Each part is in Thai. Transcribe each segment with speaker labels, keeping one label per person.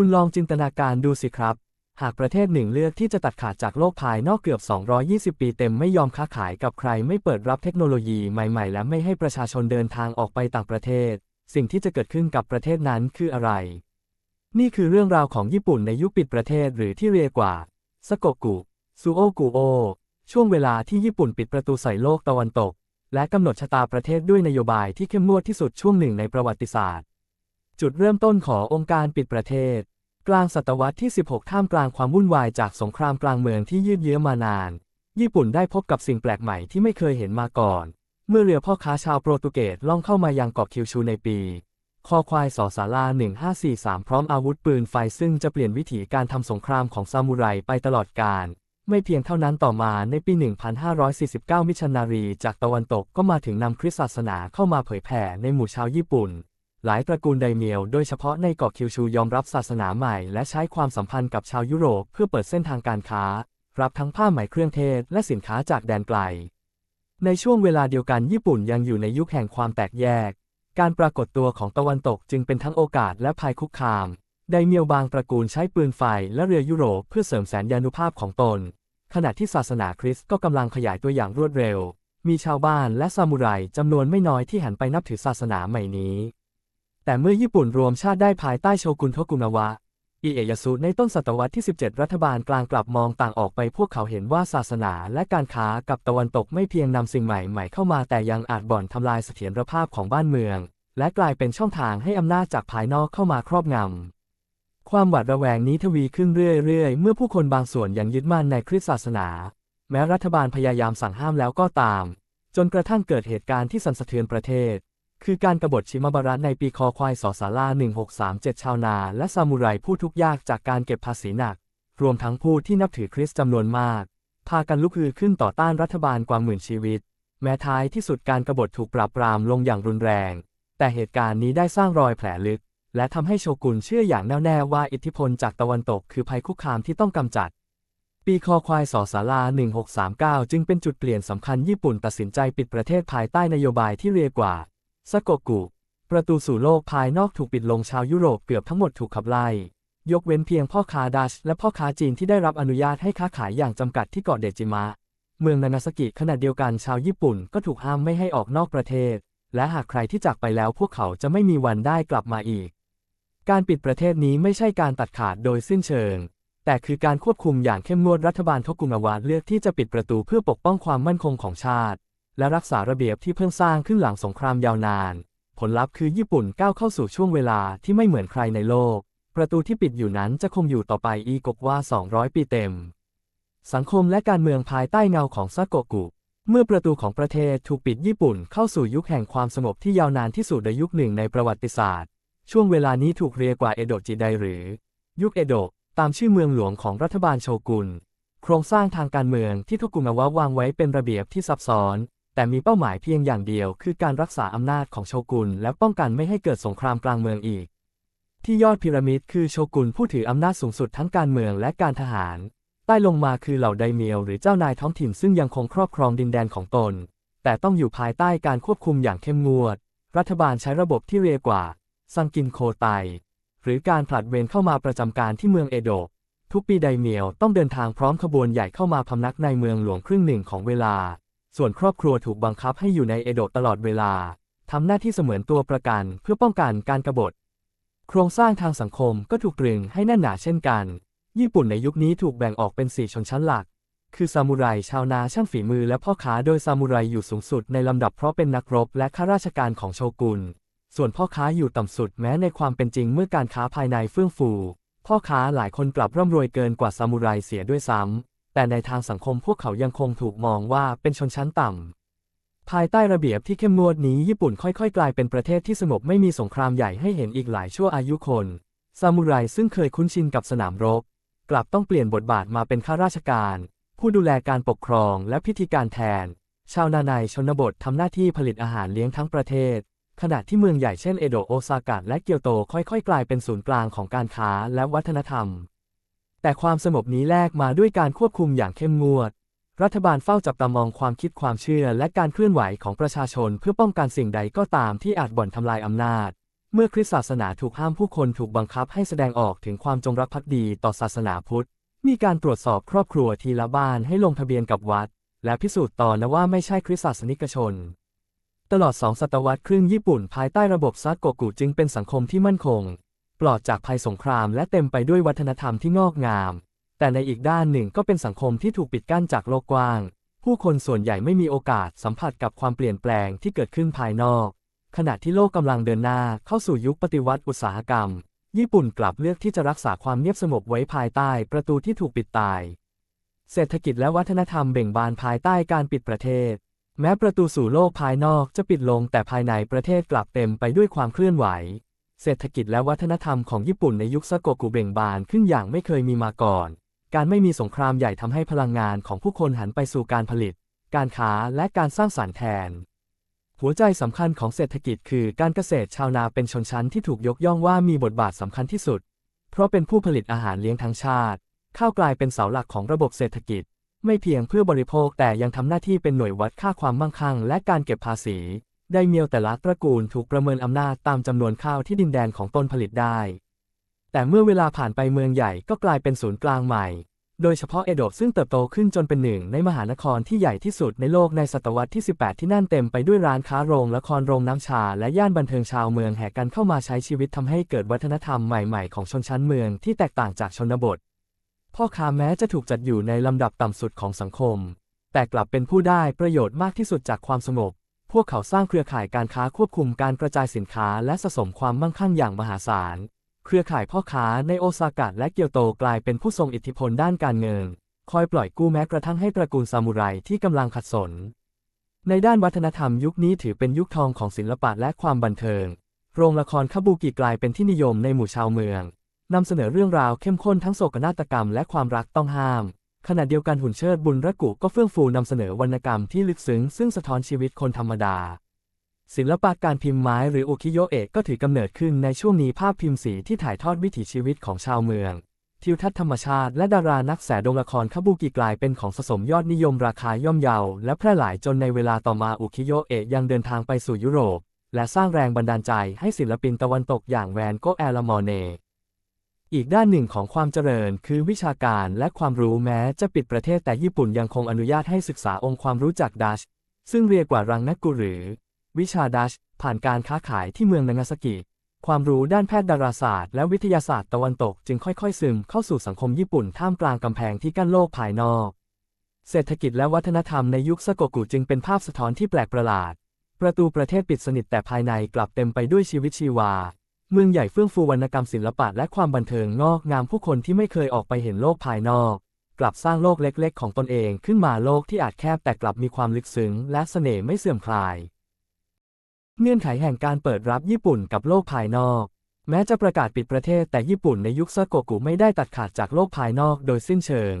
Speaker 1: คุณลองจินตนาการดูสิครับ หากประเทศหนึ่งเลือกที่จะตัดขาดจากโลกภายนอกเกือบ 220 ปีเต็มไม่ยอมค้าขายกับใคร ไม่เปิดรับเทคโนโลยีใหม่ ๆ และไม่ให้ประชาชนเดินทางออกไปต่างประเทศ สิ่งที่จะเกิดขึ้นกับประเทศนั้นคืออะไร นี่คือเรื่องราวของญี่ปุ่นในยุคปิดประเทศหรือที่เรียกว่าสโกกุซูโอกุโอช่วงเวลาที่ญี่ปุ่นปิดประตูใส่โลกตะวันตก และกำหนดชะตาประเทศด้วยนโยบายที่เข้มงวดที่สุดช่วงหนึ่งในประวัติศาสตร์ จุดเริ่มต้นขององค์การปิดประเทศ กลางศตวรรษที่ 16 ท่ามกลางความวุ่นวายจากสงครามกลางเมืองที่ยืดเยื้อมานาน ญี่ปุ่นได้พบกับสิ่งแปลกใหม่ที่ไม่เคยเห็นมาก่อน เมื่อเรือพ่อค้าชาวโปรตุเกสล่องเข้ามายังเกาะคิวชูในปีคอควายสอสารา1543 พร้อมอาวุธปืนไฟซึ่งจะเปลี่ยนวิถีการทำสงครามของซามูไรไปตลอดกาลไม่เพียงเท่านั้นต่อมาในปี 1549 มิชชันนารีจากตะวันตกก็มาถึงนำคริสตศาสนาเข้ามาเผยแผ่ในหมู่ชาวญี่ปุ่น หลายตระกูลไดเมียวโดยเฉพาะในเกาะคิวชูยอมรับศาสนาใหม่ และใช้ความสัมพันธ์กับชาวยุโรปเพื่อเปิดเส้นทางการค้า รับทั้งผ้าไหมเครื่องเทศและสินค้าจากแดนไกล ในช่วงเวลาเดียวกันญี่ปุ่นยังอยู่ในยุคแห่งความแตกแยก การปรากฏตัวของตะวันตกจึงเป็นทั้งโอกาสและภัยคุกคาม ไดเมียวบางตระกูลใช้ปืนไฟและเรือยุโรปเพื่อเสริมแสนยานุภาพของตน ขณะที่ศาสนาคริสต์ก็กำลังขยายตัวอย่างรวดเร็ว มีชาวบ้านและซามูไรจำนวนไม่น้อยที่หันไปนับถือศาสนาใหม่นี้ แต่เมื่อญี่ปุ่นรวมชาติได้ภายใต้โชกุนโทกุนาวะ อิเอยาสุในต้นศตวรรษที่ 17 รัฐบาลกลางกลับมองต่างออกไปพวกเขาเห็นว่าศาสนาและการค้ากับตะวันตกไม่เพียงนำสิ่งใหม่ๆเข้ามาแต่ยังอาจบ่อนทำลายเสถียรภาพของบ้านเมือง และกลายเป็นช่องทางให้อำนาจจากภายนอกเข้ามาครอบงำความหวาดระแวงนี้ทวีขึ้นเรื่อยๆ เมื่อผู้คนบางส่วนยังยึดมั่นในคริสตศาสนา แม้รัฐบาลพยายามสั่งห้ามแล้วก็ตาม จนกระทั่งเกิดเหตุการณ์ที่สั่นสะเทือนประเทศ คือการกบฏชิมาบาระในปีคอควายสอสารา1637 ชาวนาและซามูไรผู้ทุกยากจากการเก็บภาษีหนัก รวมทั้งผู้ที่นับถือคริสต์จำนวนมาก พากันลุกฮือขึ้นต่อต้านรัฐบาลกว่าหมื่นชีวิต แม้ท้ายที่สุดการกบฏถูกปราบปรามลงอย่างรุนแรง แต่เหตุการณ์นี้ได้สร้างรอยแผลลึก และทำให้โชกุนเชื่ออย่างแน่วแน่ว่าอิทธิพลจากตะวันตกคือภัยคุกคามที่ต้องกำจัดปีคอควายสอสารา1639 จึงเป็นจุดเปลี่ยนสำคัญญี่ปุ่นตัดสินใจปิดประเทศภายใต้นโยบายที่เรียกว่า สโกกุ ประตูสู่โลกภายนอกถูกปิดลงชาวยุโรปเกือบทั้งหมดถูกขับไล่ ยกเว้นเพียงพ่อค้าดัชและพ่อค้าจีนที่ได้รับอนุญาตให้ค้าขายอย่างจำกัดที่เกาะเดจิมะ เมืองนานาสกิขณะเดียวกันชาวญี่ปุ่นก็ถูกห้ามไม่ให้ออกนอกประเทศ และหากใครที่จากไปแล้วพวกเขาจะไม่มีวันได้กลับมาอีก การปิดประเทศนี้ไม่ใช่การตัดขาดโดยสิ้นเชิงแต่คือการควบคุมอย่างเข้มงวดรัฐบาลทกุมาวะเลือกที่จะปิดประตูเพื่อปกป้องความมั่นคงของชาติ และรักษาระเบียบที่เพิ่งสร้างขึ้นหลังสงครามยาวนาน ผลลัพธ์คือญี่ปุ่นก้าวเข้าสู่ช่วงเวลาที่ไม่เหมือนใครในโลก ประตูที่ปิดอยู่นั้นจะคงอยู่ต่อไปอีกกว่า 200 ปีเต็ม สังคมและการเมืองภายใต้เงาของซาโกกุเมื่อประตูของประเทศถูกปิดญี่ปุ่นเข้าสู่ยุคแห่งความสงบที่ยาวนานที่สุดในยุคหนึ่งในประวัติศาสตร์ ช่วงเวลานี้ถูกเรียกว่าเอโดะจิไดหรือ ยุคเอโดะตามชื่อเมืองหลวงของรัฐบาลโชกุน โครงสร้างทางการเมืองที่ทกุมาวะวางไว้เป็นระเบียบที่ซับซ้อน แต่มีเป้าหมายเพียงอย่างเดียวคือการรักษาอำนาจของโชกุนและป้องกันไม่ให้เกิดสงครามกลางเมืองอีก ที่ยอดพีระมิดคือโชกุนผู้ถืออำนาจสูงสุดทั้งการเมืองและการทหาร ใต้ลงมาคือเหล่าไดเมียวหรือเจ้านายท้องถิ่นซึ่งยังคงครอบครองดินแดนของตน แต่ต้องอยู่ภายใต้การควบคุมอย่างเข้มงวด รัฐบาลใช้ระบบที่เรียกว่าซังกินโคไต หรือการผลัดเวรเข้ามาประจำการที่เมืองเอโดะทุกปีไดเมียวต้องเดินทางพร้อมขบวนใหญ่เข้ามาพำนักในเมืองหลวงครึ่งหนึ่งของเวลา ส่วนครอบครัวถูกบังคับให้อยู่ในเอโดะตลอดเวลา ทำหน้าที่เสมือนตัวประกันเพื่อป้องกันการกบฏ โครงสร้างทางสังคมก็ถูกตรึงให้แน่นหนาเช่นกัน ญี่ปุ่นในยุคนี้ถูกแบ่งออกเป็นสี่ชนชั้นหลัก คือซามูไรชาวนาช่างฝีมือและพ่อค้าโดยซามูไรอยู่สูงสุดในลำดับเพราะเป็นนักรบและข้าราชการของโชกุน ส่วนพ่อค้าอยู่ต่ำสุดแม้ในความเป็นจริงเมื่อการค้าภายในเฟื่องฟู พ่อค้าหลายคนกลับร่ำรวยเกินกว่าซามูไรเสียด้วยซ้ำ แต่ในทางสังคมพวกเขายังคงถูกมองว่าเป็นชนชั้นต่ำ ภายใต้ระเบียบที่เข้มงวดนี้ญี่ปุ่นค่อยๆ กลายเป็นประเทศที่สงบไม่มีสงครามใหญ่ให้เห็นอีกหลายชั่วอายุคน ซามูไรซึ่งเคยคุ้นชินกับสนามรบ กลับต้องเปลี่ยนบทบาทมาเป็นข้าราชการ ผู้ดูแลการปกครองและพิธีการแทน ชาวนาในชนบททำหน้าที่ผลิตอาหารเลี้ยงทั้งประเทศ ขณะที่เมืองใหญ่เช่นเอโดะโอซากะและเกียวโตค่อยๆ กลายเป็นศูนย์กลางของการค้าและวัฒนธรรม แต่ความสงบนี้แลกมาด้วยการควบคุมอย่างเข้มงวด รัฐบาลเฝ้าจับตามองความคิดความเชื่อและการเคลื่อนไหวของประชาชนเพื่อป้องกันสิ่งใดก็ตามที่อาจบ่อนทำลายอำนาจ เมื่อคริสตศาสนาถูกห้ามผู้คนถูกบังคับให้แสดงออกถึงความจงรักภักดีต่อศาสนาพุทธ มีการตรวจสอบครอบครัวทีละบ้านให้ลงทะเบียนกับวัด และพิสูจน์ต่อนะว่าไม่ใช่คริสตศาสนิกชน ตลอดสองศตวรรษครึ่งญี่ปุ่นภายใต้ระบบซักโกกุจึงเป็นสังคมที่มั่นคง ปลอดจากภัยสงครามและเต็มไปด้วยวัฒนธรรมที่งอกงาม แต่ในอีกด้านหนึ่งก็เป็นสังคมที่ถูกปิดกั้นจากโลกกว้าง ผู้คนส่วนใหญ่ไม่มีโอกาสสัมผัสกับความเปลี่ยนแปลงที่เกิดขึ้นภายนอก ขณะที่โลกกำลังเดินหน้าเข้าสู่ยุคปฏิวัติอุตสาหกรรม ญี่ปุ่นกลับเลือกที่จะรักษาความเงียบสงบไว้ภายใต้ประตูที่ถูกปิดตาย เศรษฐกิจและวัฒนธรรมเบ่งบานภายใต้การปิดประเทศ แม้ประตูสู่โลกภายนอกจะปิดลงแต่ภายในประเทศกลับเต็มไปด้วยความเคลื่อนไหว เศรษฐกิจและวัฒนธรรมของญี่ปุ่นในยุคซากโกกุเบ่งบานขึ้นอย่างไม่เคยมีมาก่อน การไม่มีสงครามใหญ่ทำให้พลังงานของผู้คนหันไปสู่การผลิต การค้าและการสร้างสรรค์แทน หัวใจสำคัญของเศรษฐกิจคือการเกษตรชาวนาเป็นชนชั้นที่ถูกยกย่องว่ามีบทบาทสำคัญที่สุด เพราะเป็นผู้ผลิตอาหารเลี้ยงทั้งชาติ ข้าวกลายเป็นเสาหลักของระบบเศรษฐกิจ ไม่เพียงเพื่อบริโภคแต่ยังทำหน้าที่เป็นหน่วยวัดค่าความมั่งคั่ง และการเก็บภาษี ไดเมียวแต่ละตระกูลถูกประเมินอำนาจตามจำนวนข้าวที่ดินแดนของตนผลิตได้ แต่เมื่อเวลาผ่านไปเมืองใหญ่ก็กลายเป็นศูนย์กลางใหม่ โดยเฉพาะเอโดะซึ่งเติบโตขึ้นจนเป็นหนึ่งในมหานครที่ใหญ่ที่สุดในโลกในศตวรรษที่ 18 ที่นั่นเต็มไปด้วยร้านค้าโรงละครโรงน้ำชา และย่านบันเทิงชาวเมืองแห่กันเข้ามาใช้ชีวิตทำให้เกิดวัฒนธรรมใหม่ๆ ของชนชั้นเมืองที่แตกต่างจากชนบท พ่อค้าแม้จะถูกจัดอยู่ในลำดับต่ำสุดของสังคม แต่กลับเป็นผู้ได้ประโยชน์มากที่สุดจากความสงบ พวกเขาสร้างเครือข่ายการค้าควบคุมการกระจายสินค้าและสะสมความมั่งคั่งอย่างมหาศาล เครือข่ายพ่อค้าในโอซากะและเกียวโตกลายเป็นผู้ทรงอิทธิพลด้านการเงิน คอยปล่อยกู้แม้กระทั่งให้ตระกูลซามูไรที่กำลังขัดสน ในด้านวัฒนธรรมยุคนี้ถือเป็นยุคทองของศิลปะและความบันเทิง โรงละครคาบูกิกลายเป็นที่นิยมในหมู่ชาวเมืองนำเสนอเรื่องราวเข้มข้นทั้งโศกนาฏกรรมและความรักต้องห้าม ขณะเดียวกันหุ่นเชิดบุญระกุก็เฟื่องฟูนำเสนอวรรณกรรมที่ลึกซึ้งซึ่งสะท้อนชีวิตคนธรรมดา ศิลปะการพิมพ์ไม้หรืออุคิโยเอะก็ถือกำเนิดขึ้นในช่วงนี้ภาพพิมพ์สีที่ถ่ายทอดวิถีชีวิตของชาวเมือง ทิวทัศน์ธรรมชาติและดารานักแสดงละครคาบูกิกลายเป็นของสะสมยอดนิยมราคาย่อมเยาและแพร่หลายจนในเวลาต่อมาอุคิโยเอะยังเดินทางไปสู่ยุโรป และสร้างแรงบันดาลใจให้ศิลปินตะวันตกอย่างแวนโกแอลมอเน อีกด้านหนึ่งของความเจริญคือวิชาการและความรู้แม้จะปิดประเทศแต่ญี่ปุ่นยังคงอนุญาตให้ศึกษาองค์ความรู้จากดัช ซึ่งเรียกว่ารังนักกุหรือ วิชาดัช ผ่านการค้าขายที่เมืองนางาซากิ ความรู้ด้านแพทย์ดาราศาสตร์และวิทยาศาสตร์ตะวันตกจึงค่อยๆ ซึมเข้าสู่สังคมญี่ปุ่นท่ามกลางกำแพงที่กั้นโลกภายนอก เศรษฐกิจและวัฒนธรรมในยุคสโกกุจึงเป็นภาพสะท้อนที่แปลกประหลาด ประตูประเทศปิดสนิทแต่ภายในกลับเต็มไปด้วยชีวิตชีวา เมืองใหญ่เฟื่องฟูวรรณกรรมศิลปะและความบันเทิงงอกงามผู้คนที่ไม่เคยออกไปเห็นโลกภายนอก กลับสร้างโลกเล็กๆ ของตนเองขึ้นมาโลกที่อาจแคบแต่กลับมีความลึกซึ้งและเสน่ห์ไม่เสื่อมคลาย เงื่อนไขแห่งการเปิดรับญี่ปุ่นกับโลกภายนอก แม้จะประกาศปิดประเทศแต่ญี่ปุ่นในยุคซาโกกุไม่ได้ตัดขาดจากโลกภายนอกโดยสิ้นเชิง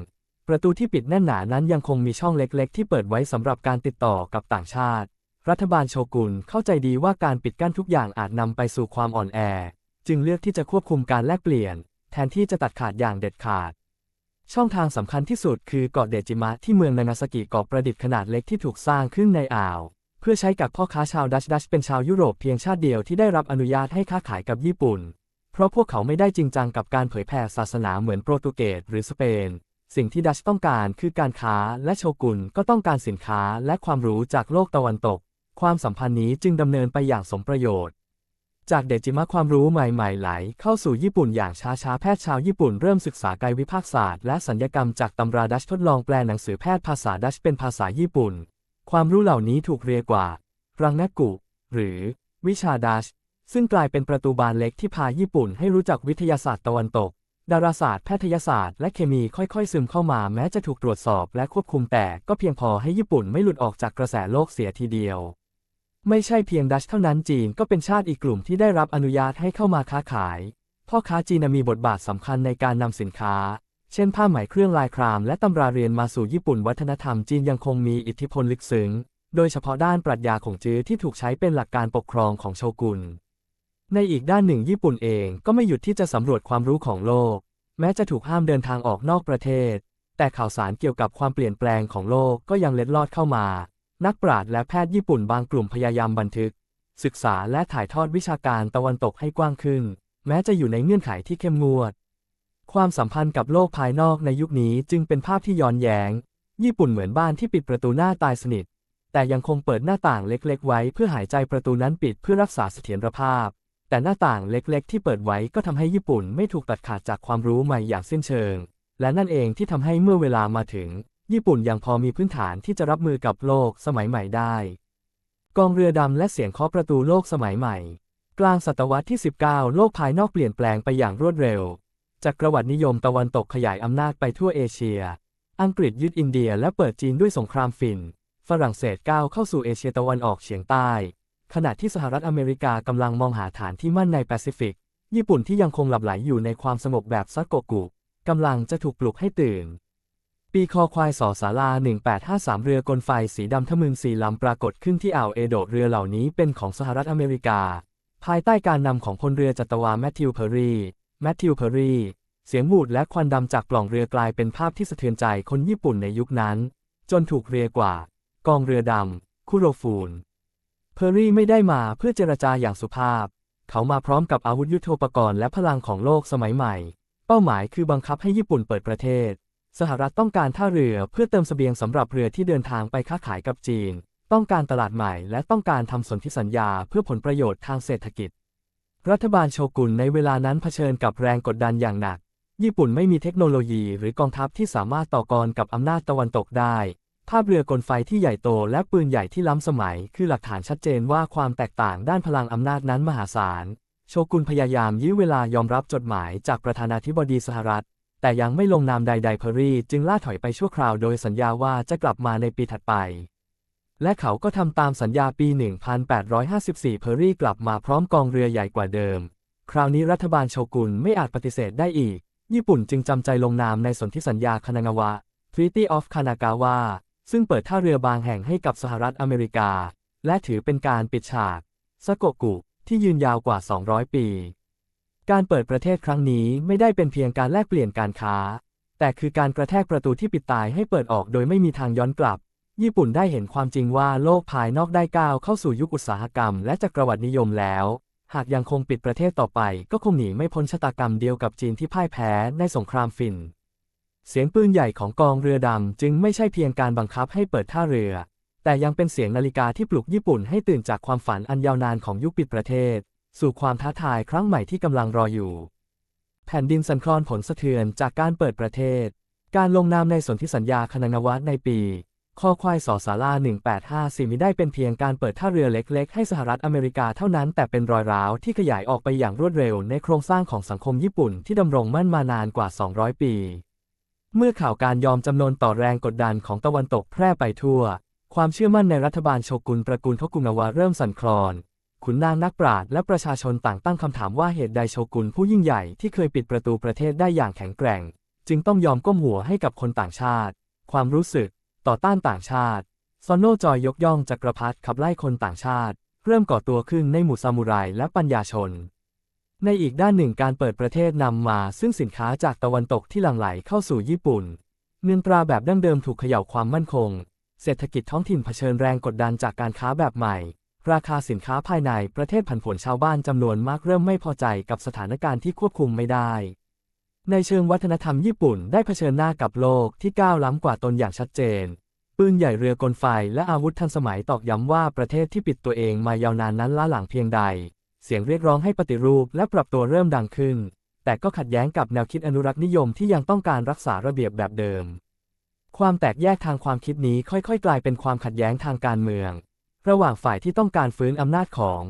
Speaker 1: ประตูที่ปิดแน่นหนานั้นยังคงมีช่องเล็กๆ ที่เปิดไว้สำหรับการติดต่อกับต่างชาติ รัฐบาลโชกุนเข้าใจดีว่าการปิดกั้นทุกอย่างอาจนำไปสู่ความอ่อนแอ จึงเลือกที่จะควบคุมการแลกเปลี่ยน แทนที่จะตัดขาดอย่างเด็ดขาด ช่องทางสำคัญที่สุดคือเกาะเดจิมะที่เมืองนางาซากิเกาะประดิษฐ์ขนาดเล็กที่ถูกสร้างขึ้นในอ่าว เพื่อใช้กับพ่อค้าชาวดัชดัชเป็นชาวยุโรปเพียงชาติเดียวที่ได้รับอนุญาตให้ค้าขายกับญี่ปุ่น เพราะพวกเขาไม่ได้จริงจังกับการเผยแผ่ศาสนาเหมือนโปรตุเกสหรือสเปนสิ่งที่ดัชต้องการคือการค้าและโชกุนก็ต้องการสินค้าและความรู้จากโลกตะวันตก ความสัมพันธ์นี้จึงดำเนินไปอย่างสมประโยชน์ จากเดจิมะความรู้ใหม่ๆ ไหล เข้าสู่ญี่ปุ่นอย่างช้าๆ แพทย์ชาวญี่ปุ่นเริ่มศึกษากายวิภาคศาสตร์และสัญญกรรมจากตำราดัชทดลองแปลหนังสือแพทย์ภาษาดัชเป็นภาษาญี่ปุ่น ความรู้เหล่านี้ถูกเรียกว่า รังนักกุ หรือ วิชาดัชซึ่งกลายเป็นประตูบานเล็กที่พาญี่ปุ่นให้รู้จักวิทยาศาสตร์ตะวันตก ดาราศาสตร์ แพทยศาสตร์ และเคมีค่อยๆ ซึมเข้ามาแม้จะถูกตรวจสอบและควบคุมแต่ก็เพียงพอให้ญี่ปุ่นไม่หลุดออกจากกระแสโลกเสียทีเดียว ไม่ใช่เพียงดัชเท่านั้นจีนก็เป็นชาติอีกกลุ่มที่ได้รับอนุญาตให้เข้ามาค้าขาย พ่อค้าจีนมีบทบาทสำคัญในการนำสินค้า เช่นผ้าไหมเครื่องลายคราม และตำราเรียนมาสู่ญี่ปุ่นวัฒนธรรมจีนยังคงมีอิทธิพลลึกซึ้ง โดยเฉพาะด้านปรัชญาของจื้อที่ถูกใช้เป็นหลักการปกครองของโชกุน ในอีกด้านหนึ่งญี่ปุ่นเองก็ไม่หยุดที่จะสำรวจความรู้ของโลก แม้จะถูกห้ามเดินทางออกนอกประเทศ แต่ข่าวสารเกี่ยวกับความเปลี่ยนแปลงของโลกก็ยังเล็ดลอดเข้ามา นักปราชญ์และแพทย์ญี่ปุ่นบางกลุ่มพยายามบันทึก ศึกษาและถ่ายทอดวิชาการตะวันตกให้กว้างขึ้น แม้จะอยู่ในเงื่อนไขที่เข้มงวด ความสัมพันธ์กับโลกภายนอกในยุคนี้จึงเป็นภาพที่ย้อนแย้ง ญี่ปุ่นเหมือนบ้านที่ปิดประตูหน้าตายสนิท แต่ยังคงเปิดหน้าต่างเล็กๆ ไว้เพื่อหายใจประตูนั้นปิดเพื่อรักษาเสถียรภาพ แต่หน้าต่างเล็กๆ ที่เปิดไว้ก็ทำให้ญี่ปุ่นไม่ถูกตัดขาดจากความรู้ใหม่อย่างสิ้นเชิง และนั่นเองที่ทำให้เมื่อเวลามาถึง ญี่ปุ่นยังพอมีพื้นฐานที่จะรับมือกับโลกสมัยใหม่ได้ กองเรือดำและเสียงเคาะประตูโลกสมัยใหม่ กลางศตวรรษที่ 19 โลกภายนอกเปลี่ยนแปลงไปอย่างรวดเร็ว จากกระวัตินิยมตะวันตกขยายอำนาจไปทั่วเอเชีย อังกฤษยึดอินเดียและเปิดจีนด้วยสงครามฝิ่น ฝรั่งเศสก้าวเข้าสู่เอเชียตะวันออกเฉียงใต้ ขณะที่สหรัฐอเมริกากำลังมองหาฐานที่มั่นในแปซิฟิก ญี่ปุ่นที่ยังคงหลับไหลอยู่ในความสงบแบบซักโกกุกำลังจะถูกปลุกให้ตื่น ปีคอควายสอสารา1853 เรือกลไฟสีดำทะมึงสีลำปรากฏขึ้นที่อ่าวเอโดะเรือเหล่านี้เป็นของสหรัฐอเมริกา ภายใต้การนำของพลเรือจัตวาแมทธิวเพอรีแมทธิวเพอร์รีเสียงหวูดและควันดำจากปล่องเรือกลายเป็นภาพที่สะเทือนใจคนญี่ปุ่นในยุคนั้น จนถูกเรียกว่า กองเรือดำคุโรฟูนเพอร์รี่ไม่ได้มาเพื่อเจรจาอย่างสุภาพ เขามาพร้อมกับอาวุธยุโทโธปกรณ์และพลังของโลกสมัยใหม่ เป้าหมายคือบังคับให้ญี่ปุ่นเปิดประเทศ สหรัฐต้องการท่าเรือเพื่อเติมเสบียงสำหรับเรือที่เดินทางไปค้าขายกับจีน ต้องการตลาดใหม่และต้องการทำสนธิสัญญาเพื่อผลประโยชน์ทางเศรษฐกิจ รัฐบาลโชกุนในเวลานั้นเผชิญกับแรงกดดันอย่างหนัก ญี่ปุ่นไม่มีเทคโนโลยีหรือกองทัพที่สามารถต่อกรกับอำนาจตะวันตกได้ ภาพเรือกลไฟที่ใหญ่โตและปืนใหญ่ที่ล้ำสมัย คือหลักฐานชัดเจนว่าความแตกต่างด้านพลังอำนาจนั้นมหาศาล โชกุนพยายามยื้อเวลายอมรับจดหมายจากประธานาธิบดีสหรัฐ แต่ยังไม่ลงนามใดๆเพอรี่จึงล่าถอยไปชั่วคราวโดยสัญญาว่าจะกลับมาในปีถัดไป และเขาก็ทำตามสัญญาปี 1854 เพอรี่กลับมาพร้อมกองเรือใหญ่กว่าเดิม คราวนี้รัฐบาลโชกุนไม่อาจปฏิเสธได้อีก ญี่ปุ่นจึงจำใจลงนามในสนธิสัญญาคานางาวะ Treaty of Kanagawa ซึ่งเปิดท่าเรือบางแห่งให้กับสหรัฐอเมริกา และถือเป็นการปิดฉากสโกกุที่ยืนยาวกว่า 200 ปี การเปิดประเทศครั้งนี้ไม่ได้เป็นเพียงการแลกเปลี่ยนการค้า แต่คือการกระแทกประตูที่ปิดตายให้เปิดออกโดยไม่มีทางย้อนกลับ ญี่ปุ่นได้เห็นความจริงว่าโลกภายนอกได้ก้าวเข้าสู่ยุคอุตสาหกรรมและจักรวรรดินิยมแล้ว หากยังคงปิดประเทศต่อไป ก็คงหนีไม่พ้นชะตากรรมเดียวกับจีนที่พ่ายแพ้ในสงครามฝิ่นเสียงปืนใหญ่ของกองเรือดำจึงไม่ใช่เพียงการบังคับให้เปิดท่าเรือ แต่ยังเป็นเสียงนาฬิกาที่ปลุกญี่ปุ่นให้ตื่นจากความฝันอันยาวนานของยุคปิดประเทศ สู่ความท้าทายครั้งใหม่ที่กำลังรออยู่ แผ่นดินสั่นคลอนผลสะเทือนจากการเปิดประเทศ การลงนามในสนธิสัญญาคณังวัฒในปีคอควายสอสารา1854มิได้เป็นเพียงการเปิดท่าเรือเล็กๆ ให้สหรัฐอเมริกาเท่านั้นแต่เป็นรอยร้าวที่ขยายออกไปอย่างรวดเร็วในโครงสร้างของสังคมญี่ปุ่นที่ดำรงมั่นมานานกว่า 200 ปี เมื่อข่าวการยอมจำนนต่อแรงกดดันของตะวันตกแพร่ไปทั่ว ความเชื่อมั่นในรัฐบาลโชกุนตระกูลทกุนาวะเริ่มสั่นคลอน ขุนนางนักปราชญ์และประชาชนต่างตั้งคำถามว่าเหตุใดโชกุนผู้ยิ่งใหญ่ที่เคยปิดประตูประเทศได้อย่างแข็งแกร่ง จึงต้องยอมก้มหัวให้กับคนต่างชาติ ความรู้สึก ต่อต้านต่างชาติซอนโนจอยยกย่องจักรพรรดิขับไล่คนต่างชาติ เริ่มก่อตัวขึ้นในหมู่ซามูไรและปัญญาชน ในอีกด้านหนึ่งการเปิดประเทศนำมาซึ่งสินค้าจากตะวันตกที่หลั่งไหลเข้าสู่ญี่ปุ่นเงินตราแบบดั้งเดิมถูกเขย่าความมั่นคง เศรษฐกิจท้องถิ่นเผชิญแรงกดดันจากการค้าแบบใหม่ ราคาสินค้าภายในประเทศผันผวนชาวบ้านจำนวนมากเริ่มไม่พอใจกับสถานการณ์ที่ควบคุมไม่ได้ ในเชิงวัฒนธรรมญี่ปุ่นได้เผชิญหน้ากับโลกที่ก้าวล้ำกว่าตนอย่างชัดเจน ปืนใหญ่เรือกลไฟและอาวุธทันสมัยตอกย้ำว่าประเทศที่ปิดตัวเองมายาวนานนั้นล้าหลังเพียงใด เสียงเรียกร้องให้ปฏิรูปและปรับตัวเริ่มดังขึ้น แต่ก็ขัดแย้งกับแนวคิดอนุรักษ์นิยมที่ยังต้องการรักษาระเบียบแบบเดิม ความแตกแยกทางความคิดนี้ค่อยๆ กลายเป็นความขัดแย้งทางการเมือง ระหว่างฝ่ายที่ต้องการฟื้นอำนาจของ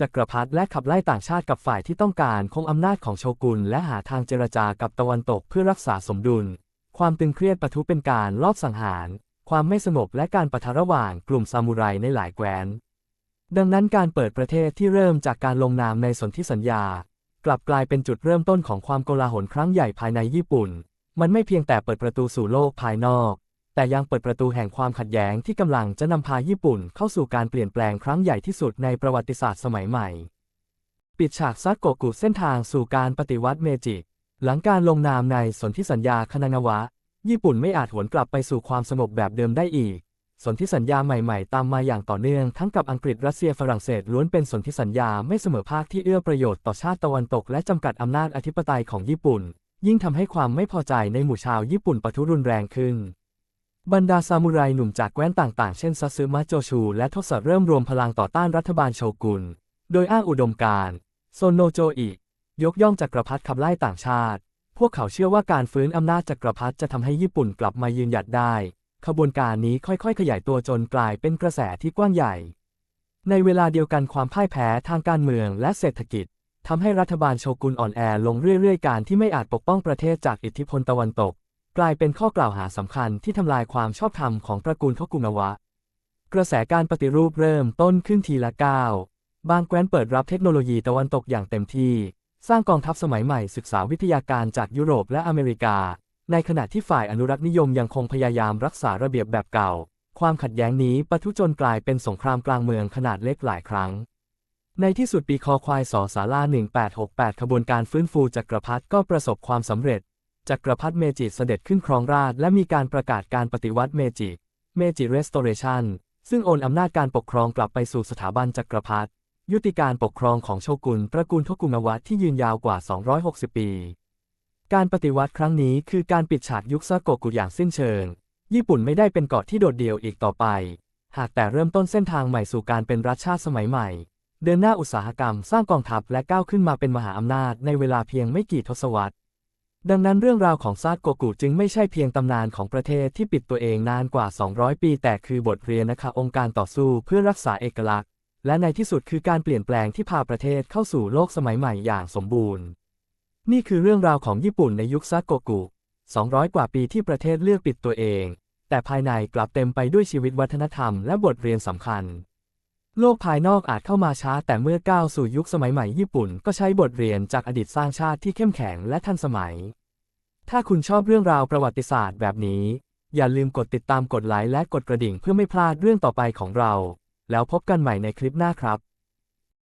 Speaker 1: จักรพรรดิและขับไล่ต่างชาติกับฝ่ายที่ต้องการคงอำนาจของโชกุนและหาทางเจรจากับตะวันตกเพื่อรักษาสมดุล ความตึงเครียดปะทุเป็นการลอบสังหาร ความไม่สงบและการปะทะระหว่างกลุ่มซามูไรในหลายแคว้น ดังนั้นการเปิดประเทศที่เริ่มจากการลงนามในสนธิสัญญา กลับกลายเป็นจุดเริ่มต้นของความโกลาหลครั้งใหญ่ภายในญี่ปุ่น มันไม่เพียงแต่เปิดประตูสู่โลกภายนอก แต่ยังเปิดประตูแห่งความขัดแย้งที่กำลังจะนำพาญี่ปุ่นเข้าสู่การเปลี่ยนแปลงครั้งใหญ่ที่สุดในประวัติศาสตร์สมัยใหม่ ปิดฉากซักโกกุเส้นทางสู่การปฏิวัติเมจิหลังการลงนามในสนธิสัญญาคานางาวะ ญี่ปุ่นไม่อาจหวนกลับไปสู่ความสงบแบบเดิมได้อีก สนธิสัญญาใหม่ๆ ตามมาอย่างต่อเนื่องทั้งกับอังกฤษรัสเซียฝรั่งเศสล้วนเป็นสนธิสัญญาไม่เสมอภาคที่เอื้อประโยชน์ต่อชาติตะวันตกและจำกัดอำนาจอธิปไตยของญี่ปุ่น ยิ่งทำให้ความไม่พอใจในหมู่ชาวญี่ปุ่นปะทุรุนแรงขึ้น บรรดาซามูไรหนุ่มจากแคว้นต่างๆ เช่นซัตสึมะโจชู และทศเริ่มรวมพลังต่อต้านรัฐบาลโชกุน โดยอ้างอุดมการณ์โซโนโจอิยกย่องจักรพรรดิขับไล่ต่างชาติ พวกเขาเชื่อว่าการฟื้นอำนาจจักรพรรดิจะทำให้ญี่ปุ่นกลับมายืนหยัดได้ ขบวนการนี้ค่อยๆ ขยายตัวจนกลายเป็นกระแสที่กว้างใหญ่ ในเวลาเดียวกันความพ่ายแพ้ทางการเมืองและเศรษฐกิจทำให้รัฐบาลโชกุนอ่อนแอลงเรื่อยๆ การที่ไม่อาจปกป้องประเทศจากอิทธิพลตะวันตก กลายเป็นข้อกล่าวหาสำคัญที่ทำลายความชอบธรรมของตระกูลทกุงาวะ กระแสการปฏิรูปเริ่มต้นขึ้นทีละก้าวบางแคว้นเปิดรับเทคโนโลยีตะวันตกอย่างเต็มที่ สร้างกองทัพสมัยใหม่ศึกษาวิทยาการจากยุโรปและอเมริกา ในขณะที่ฝ่ายอนุรักษ์นิยมยังคงพยายามรักษาระเบียบแบบเก่า ความขัดแย้งนี้ปะทุจนกลายเป็นสงครามกลางเมืองขนาดเล็กหลายครั้ง ในที่สุดปีคอควายสอสารา1868 ขบวนการฟื้นฟูจักรพรรดิก็ประสบความสำเร็จ จักรพรรดิเมจิเสด็จขึ้นครองราชและมีการประกาศการปฏิวัติเมจิ เมจิเรสโตเรชันซึ่งโอนอำนาจการปกครองกลับไปสู่สถาบันจักรพรรดิยุติการปกครองของโชกุนตระกูลทกุงาวะที่ยืนยาวกว่า 260 ปี การปฏิวัติครั้งนี้คือการปิดฉากยุคซาโกกุอย่างสิ้นเชิง ญี่ปุ่นไม่ได้เป็นเกาะที่โดดเดี่ยวอีกต่อไป หากแต่เริ่มต้นเส้นทางใหม่สู่การเป็นรัฐชาติสมัยใหม่ เดินหน้าอุตสาหกรรมสร้างกองทัพและก้าวขึ้นมาเป็นมหาอำนาจในเวลาเพียงไม่กี่ทศวรรษ ดังนั้นเรื่องราวของซาดโกกุจึงไม่ใช่เพียงตำนานของประเทศที่ปิดตัวเองนานกว่า 200 ปี แต่คือบทเรียนนะคะองค์การต่อสู้เพื่อรักษาเอกลักษณ์ และในที่สุดคือการเปลี่ยนแปลงที่พาประเทศเข้าสู่โลกสมัยใหม่อย่างสมบูรณ์ นี่คือเรื่องราวของญี่ปุ่นในยุคซาดโกกุ 200 กว่าปีที่ประเทศเลือกปิดตัวเอง แต่ภายในกลับเต็มไปด้วยชีวิตวัฒนธรรมและบทเรียนสำคัญ โลกภายนอกอาจเข้ามาช้าแต่เมื่อก้าวสู่ยุคสมัยใหม่ญี่ปุ่น ก็ใช้บทเรียนจากอดีตสร้างชาติที่เข้มแข็งและทันสมัย ถ้าคุณชอบเรื่องราวประวัติศาสตร์แบบนี้ อย่าลืมกดติดตามกดไลค์และกดกระดิ่งเพื่อไม่พลาดเรื่องต่อไปของเรา แล้วพบกันใหม่ในคลิปหน้าครับ